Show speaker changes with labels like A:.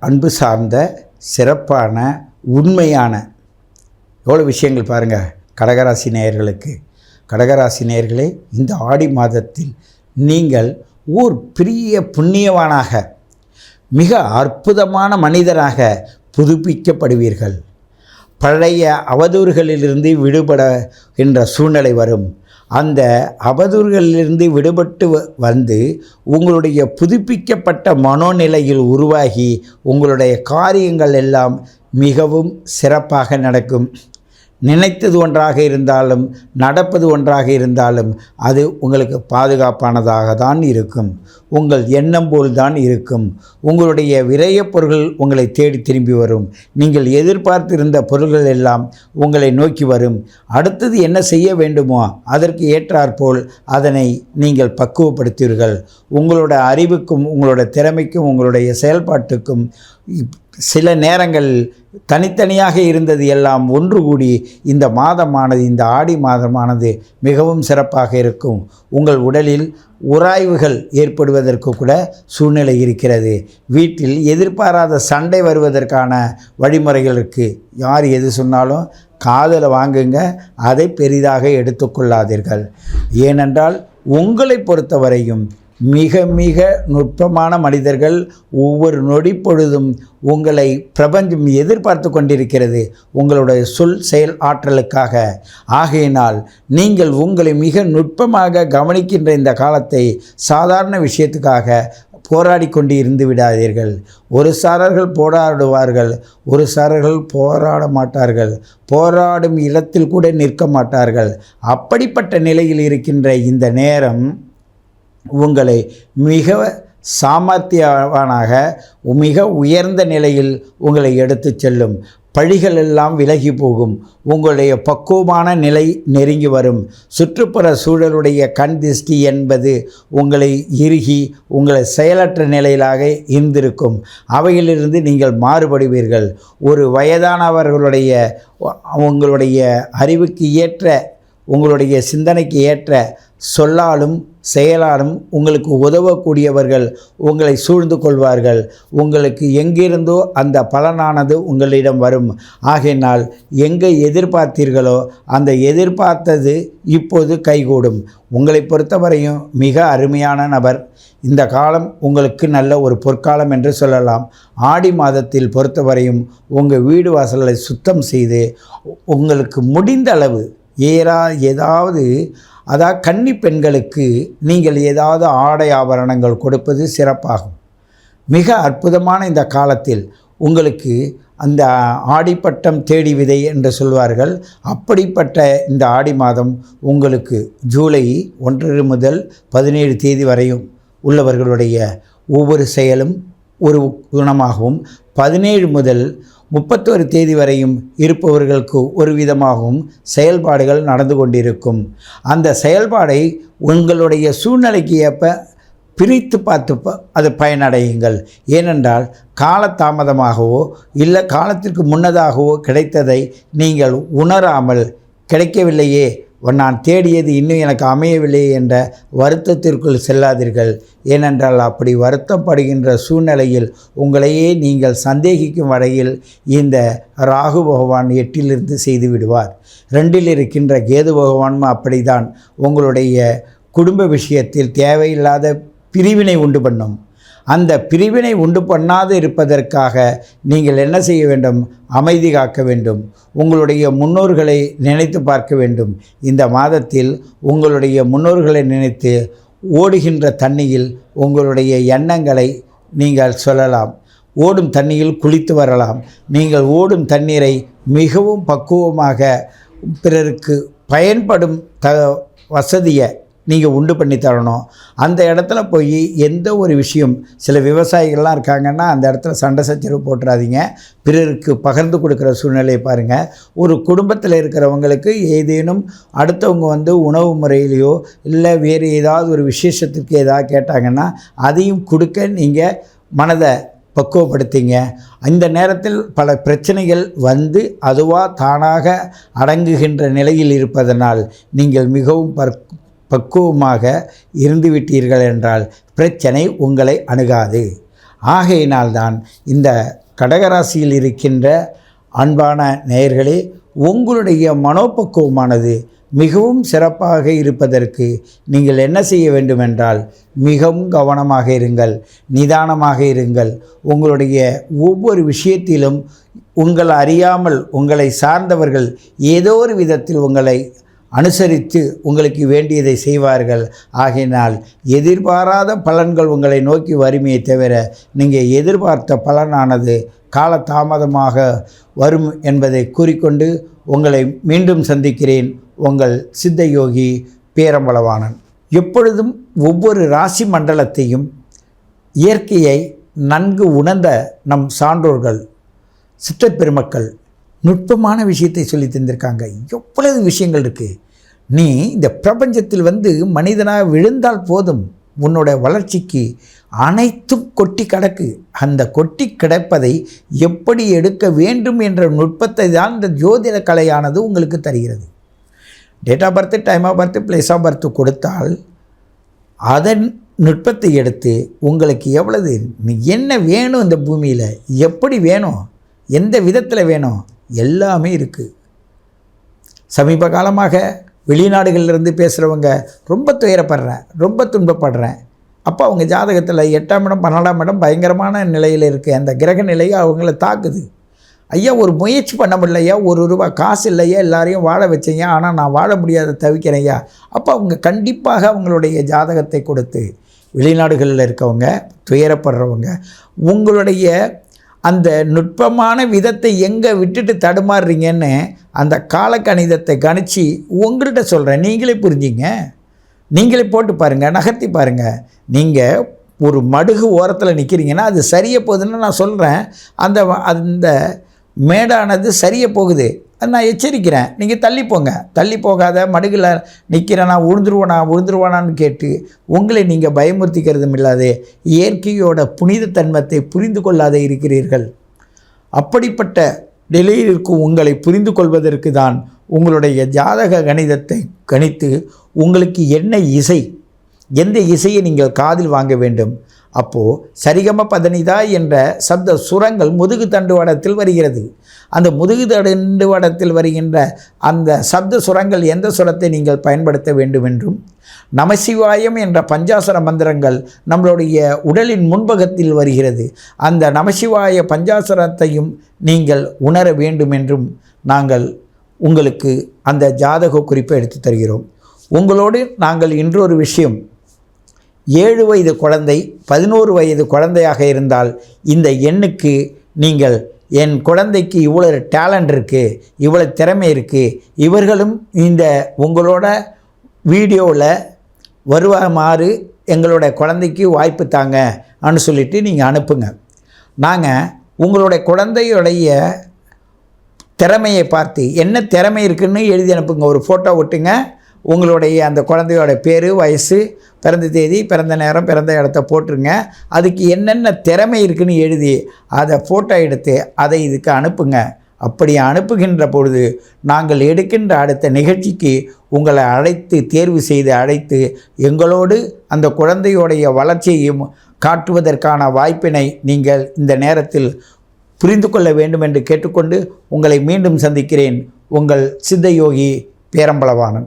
A: அன்பு சார்ந்த சிறப்பான உண்மையான எவ்வளோ விஷயங்கள் பாருங்கள் கடகராசி நேயர்களுக்கு. கடகராசி நேயர்களே இந்த ஆடி மாதத்தில் நீங்கள் ஓர் பெரிய புண்ணியவானாக மிக அற்புதமான மனிதராக புதுப்பிக்கப்படுவீர்கள். பழைய அவதூறுகளிலிருந்து விடுபட என்ற சூழ்நிலை வரும். அந்த அவதூறுகளிலிருந்து விடுபட்டு வ- வந்து உங்களுடைய புதுப்பிக்கப்பட்ட மனோநிலையில் உருவாகி உங்களுடைய காரியங்கள் எல்லாம் மிகவும் சிறப்பாக நடக்கும். நினைத்தது ஒன்றாக இருந்தாலும் நடப்பது ஒன்றாக இருந்தாலும் அது உங்களுக்கு பாதுகாப்பானதாக தான் இருக்கும். உங்கள் எண்ணம் போல் தான் இருக்கும். உங்களுடைய விரைய பொருள்கள் உங்களை தேடி திரும்பி வரும். நீங்கள் எதிர்பார்த்திருந்த பொருள்கள் எல்லாம் உங்களை நோக்கி வரும். அடுத்தது என்ன செய்ய வேண்டுமோ அதற்கு ஏற்றாற்போல் அதனை நீங்கள் பக்குவப்படுத்துவீர்கள் உங்களோட அறிவுக்கும் உங்களோட திறமைக்கும் உங்களுடைய செயல்பாட்டுக்கும் சில நேரங்கள் தனித்தனியாக இருந்தது எல்லாம் ஒன்று கூடி இந்த மாதமானது இந்த ஆடி மாதமானது மிகவும் சிறப்பாக இருக்கும். உங்கள் உடலில் உராய்வுகள் ஏற்படுவதற்கு கூட சூழ்நிலை இருக்கிறது. வீட்டில் எதிர்பாராத சண்டை வருவதற்கான வழிமுறைகள் இருக்குது யார் எது சொன்னாலும் காதில் வாங்குங்க அதை பெரிதாக எடுத்துக்கொள்ளாதீர்கள் ஏனென்றால் உங்களை பொறுத்தவரையும் மிக மிக நுட்பமான மனிதர்கள் ஒவ்வொரு நொடி பொழுதும் உங்களை பிரபஞ்சம் எதிர்பார்த்து கொண்டிருக்கிறது. உங்களுடைய சொல் செயல் ஆற்றலுக்காக. ஆகையினால் நீங்கள் உங்களை மிக நுட்பமாக கவனிக்கின்ற இந்த காலத்தை சாதாரண விஷயத்துக்காக போராடி கொண்டு இருந்து விடாதீர்கள். ஒரு சாரர்கள் போராடுவார்கள் ஒரு சாரர்கள் போராட மாட்டார்கள் போராடும் இடத்தில் கூட நிற்க மாட்டார்கள். அப்படிப்பட்ட நிலையில் இருக்கின்ற இந்த நேரம் உங்களை மிக சாமர்த்தியவானாக மிக உயர்ந்த நிலையில் உங்களை எடுத்துச் செல்லும். பழிகள் எல்லாம் விலகி போகும். உங்களுடைய பக்குவமான நிலை நெருங்கி வரும். சுற்றுப்புற சூழலுடைய கண் திஷ்டி என்பது உங்களை இறுகி உங்களை செயலற்ற நிலையிலாக இருந்திருக்கும். அவையிலிருந்து நீங்கள் மாறுபடுவீர்கள். ஒரு வயதானவர்களுடைய உங்களுடைய அறிவுக்கு ஏற்ற உங்களுடைய சிந்தனைக்கு ஏற்ற சொல்லாலும் செயலாலும் உங்களுக்கு உதவக்கூடியவர்கள் உங்களை சூழ்ந்து கொள்வார்கள். உங்களுக்கு எங்கிருந்தோ அந்த பலனானது உங்களிடம் வரும். ஆகையினால் எங்கே எதிர்பார்த்தீர்களோ அந்த எதிர்பார்த்தது இப்போது கைகூடும். உங்களை பொறுத்தவரையும் மிக அருமையான நபர். இந்த காலம் உங்களுக்கு நல்ல ஒரு பொற்காலம் என்று சொல்லலாம். ஆடி மாதத்தில் பொறுத்தவரையும் உங்கள் வீடு வாசலை சுத்தம் செய்து உங்களுக்கு முடிந்த அளவு ஏறா ஏதாவது அதாவது கன்னி பெண்களுக்கு நீங்கள் ஏதாவது ஆடை ஆபரணங்கள் கொடுப்பது சிறப்பாகும். மிக அற்புதமான இந்த காலத்தில் உங்களுக்கு அந்த ஆடிப்பட்டம் தேடி விதை என்று சொல்வார்கள். அப்படிப்பட்ட இந்த ஆடி மாதம் உங்களுக்கு ஜூலை ஒன்று முதல் பதினேழு தேதி வரையும் உள்ளவர்களுடைய ஒவ்வொரு செயலும் ஒரு குணமாகவும் பதினேழு முதல் முப்பத்தொரு தேதி வரையும் இருப்பவர்களுக்கு ஒரு விதமாகவும் செயல்பாடுகள் நடந்து கொண்டிருக்கும். அந்த செயல்பாடை உங்களுடைய சூழ்நிலைக்கு ஏற்ப பிரித்து பார்த்து ப- அது பயனடையுங்கள். ஏனென்றால் காலதாமதமாகவோ இல்லை காலத்திற்கு முன்னதாகவோ கிடைத்ததை நீங்கள் உணராமல் கிடைக்கவில்லையே நான் தேடியது இன்னும் எனக்கு அமையவில்லை என்ற வருத்தத்திற்குள் செல்லாதீர்கள். ஏனென்றால் அப்படி வருத்தப்படுகின்ற சூழ்நிலையில் உங்களையே நீங்கள் சந்தேகிக்கும் வரையில் இந்த ராகு பகவான் எட்டிலிருந்து செய்து விடுவார். ரெண்டில் இருக்கின்ற கேது பகவானும் அப்படிதான் உங்களுடைய குடும்ப விஷயத்தில் தேவையில்லாத பிரிவினை உண்டு பண்ணும். அந்த பிரிவினை உண்டு பண்ணாது இருப்பதற்காக நீங்கள் என்ன செய்ய வேண்டும்? அமைதி காக்க வேண்டும். உங்களுடைய முன்னோர்களை நினைத்து பார்க்க வேண்டும். இந்த மாதத்தில் உங்களுடைய முன்னோர்களை நினைத்து ஓடுகின்ற தண்ணியில் உங்களுடைய எண்ணங்களை நீங்கள் சொல்லலாம். ஓடும் தண்ணியில் குளித்து வரலாம். நீங்கள் ஓடும் தண்ணீரை மிகவும் பக்குவமாக பிறருக்கு பயன்படும் த வசதியை நீங்கள் உண்டு பண்ணி தரணும். அந்த இடத்துல போய் எந்த ஒரு விஷயம் சில விவசாயிகள்லாம் இருக்காங்கன்னா அந்த இடத்துல சண்டை சச்சரவு போட்டுறாதீங்க. பிறருக்கு பகிர்ந்து கொடுக்குற சூழ்நிலையை பாருங்கள் ஒரு குடும்பத்தில் இருக்கிறவங்களுக்கு ஏதேனும் அடுத்தவங்க வந்து உணவு முறையிலையோ இல்லை வேறு ஏதாவது ஒரு விசேஷத்துக்கு ஏதாவது கேட்டாங்கன்னா அதையும் கொடுக்க நீங்கள் மனதை பக்குவப்படுத்திங்க. இந்த நேரத்தில் பல பிரச்சனைகள் வந்து அதுவாக தானாக அடங்குகின்ற நிலையில் இருப்பதனால் நீங்கள் மிகவும் பற் பக்குவமாக இருந்துவிட்டீர்கள் என்றால் பிரச்சனை உங்களை அணுகாது. ஆகையினால்தான் இந்த கடகராசியில் இருக்கின்ற அன்பான நேயர்களே உங்களுடைய மனோபக்குவமானது மிகவும் சிறப்பாக இருப்பதற்கு நீங்கள் என்ன செய்ய வேண்டுமென்றால் மிகவும் கவனமாக இருங்கள் நிதானமாக இருங்கள். உங்களுடைய ஒவ்வொரு விஷயத்திலும் உங்கள் அறியாமல் உங்களை சார்ந்தவர்கள் ஏதோ ஒரு விதத்தில் உங்களை அனுசரித்து உங்களுக்கு வேண்டியதை செய்வார்கள். ஆகையினால் எதிர்பாராத பலன்கள் உங்களை நோக்கி வருமையை தவிர நீங்கள் எதிர்பார்த்த பலனானது காலதாமதமாக வரும் என்பதை கூறிக்கொண்டு உங்களை மீண்டும் சந்திக்கிறேன். உங்கள் சித்த யோகி எப்பொழுதும் ஒவ்வொரு ராசி மண்டலத்தையும் இயற்கையை நன்கு உணர்ந்த நம் சான்றோர்கள் சித்தப்பெருமக்கள் நுட்பமான விஷயத்தை சொல்லி தந்திருக்காங்க. எவ்வளவு விஷயங்கள் இருக்குது நீ இந்த பிரபஞ்சத்தில் வந்து மனிதனாக விழுந்தால் போதும் உன்னோட வளர்ச்சிக்கு அனைத்தும் கொட்டி கிடக்கு. அந்த கொட்டி கிடப்பதை எப்படி எடுக்க வேண்டும் என்ற நுட்பத்தை தான் இந்த ஜோதிட கலையானது உங்களுக்கு தருகிறது. Date of birth time of birth place of birth கொடுத்தால் அதன் நுட்பத்தை எடுத்து உங்களுக்கு எவ்வளவு என்ன வேணும் இந்த பூமியில்? எப்படி வேணும்? எந்த விதத்தில் வேணும்? எல்லாமே இருக்குது சமீப காலமாக வெளிநாடுகளிலிருந்து பேசுகிறவங்க ரொம்ப துயரப்படுறேன் ரொம்ப துன்பப்படுறேன். அப்போ அவங்க ஜாதகத்தில் எட்டாம் இடம் பன்னெண்டாம் இடம் பயங்கரமான நிலையில் இருக்குது அந்த கிரக நிலையை அவங்கள தாக்குது. ஐயா ஒரு முயற்சி பண்ண முடியலையா ஒரு ரூபா காசு இல்லையா எல்லாரையும் வாழ வச்சீங்க ஆனால் நான் வாழ முடியாத தவிக்கிறேயா அப்போ அவங்க கண்டிப்பாக அவங்களுடைய ஜாதகத்தை கொடுத்து வெளிநாடுகளில் இருக்கவங்க துயரப்படுறவங்க உங்களுடைய அந்த நுட்பமான விதத்தை எங்கே விட்டுட்டு தடுமாறுறீங்கன்னு அந்த காலக்கணிதத்தை கணிச்சு உங்கள்கிட்ட சொல்கிறேன் நீங்களே புரிஞ்சிங்க. நீங்களே போட்டு பாருங்கள் நகர்த்தி பாருங்கள் நீங்கள் ஒரு மடுகு ஓரத்தில் நிற்கிறீங்கன்னா அது சரியாக போகுதுன்னு நான் சொல்கிறேன் அந்த அந்த மேடானது சரியாக போகுது. நான் எச்சரிக்கிறேன். நீங்கள் தள்ளி போங்க. தள்ளி போகாத மடுகில் நிற்கிறேனா விழுந்துருவானா உழுந்துருவானான்னு கேட்டு உங்களை நீங்கள் பயமுறுத்திக்கிறதும் இல்லாத இயற்கையோட புனித தன்மத்தை புரிந்து கொள்ளாத இருக்கிறீர்கள். அப்படிப்பட்ட நிலையில் இருக்கும் உங்களை புரிந்து கொள்வதற்கு தான் உங்களுடைய ஜாதக கணிதத்தை கணித்து உங்களுக்கு என்ன இசை எந்த இசையை நீங்கள் காதில் வாங்க வேண்டும் அப்போது சரிகம பதனிதா என்ற சப்த சுரங்கள் முதுகு தண்டுவடத்தில் வருகிறது. அந்த முதுகு தண்டுவடத்தில் வருகின்ற அந்த சப்த சுரங்கள் எந்த சுரத்தை நீங்கள் பயன்படுத்த வேண்டும் என்றும் நமசிவாயம் என்ற பஞ்சாசர மந்திரங்கள் நம்மளுடைய உடலின் முன்பகத்தில் வருகிறது. அந்த நமசிவாய பஞ்சாசரத்தையும் நீங்கள் உணர வேண்டும் என்றும் நாங்கள் உங்களுக்கு அந்த ஜாதக குறிப்பை எடுத்து தருகிறோம். உங்களோடு நாங்கள் இன்றொரு விஷயம் ஏழு வயது குழந்தை பதினோரு வயது குழந்தையாக இருந்தால் இந்த எண்ணுக்கு நீங்கள் என் குழந்தைக்கு இவ்வளோ டேலண்ட் இருக்குது இவ்வளோ திறமை இருக்குது இவர்களும் இந்த உங்களோட வீடியோவில் வருவாமாறு எங்களோட குழந்தைக்கு வாய்ப்பு தாங்க அனு சொல்லிட்டு நீங்கள் அனுப்புங்க. நாங்கள் உங்களுடைய குழந்தையுடைய திறமையை பார்த்து என்ன திறமை இருக்குதுன்னு எழுதி அனுப்புங்க ஒரு ஃபோட்டோ விட்டுங்க உங்களுடைய அந்த குழந்தையோட பேர் வயசு பிறந்த தேதி பிறந்த நேரம் பிறந்த இடத்த போட்டுருங்க. அதுக்கு என்னென்ன திறமை இருக்குன்னு எழுதி அதை ஃபோட்டோ எடுத்து அதை இதுக்கு அனுப்புங்க. அப்படி அனுப்புகின்ற பொழுது நாங்கள் எடுக்கின்ற அடுத்த நிகழ்ச்சிக்கு உங்களை அழைத்து தேர்வு செய்து அழைத்து எங்களோடு அந்த குழந்தையோடைய வளர்ச்சியையும் காட்டுவதற்கான வாய்ப்பினை நீங்கள் இந்த நேரத்தில் புரிந்து கொள்ள வேண்டும் என்று கேட்டுக்கொண்டு உங்களை மீண்டும் சந்திக்கிறேன். உங்கள் சித்தயோகி பேரம்பளவானன்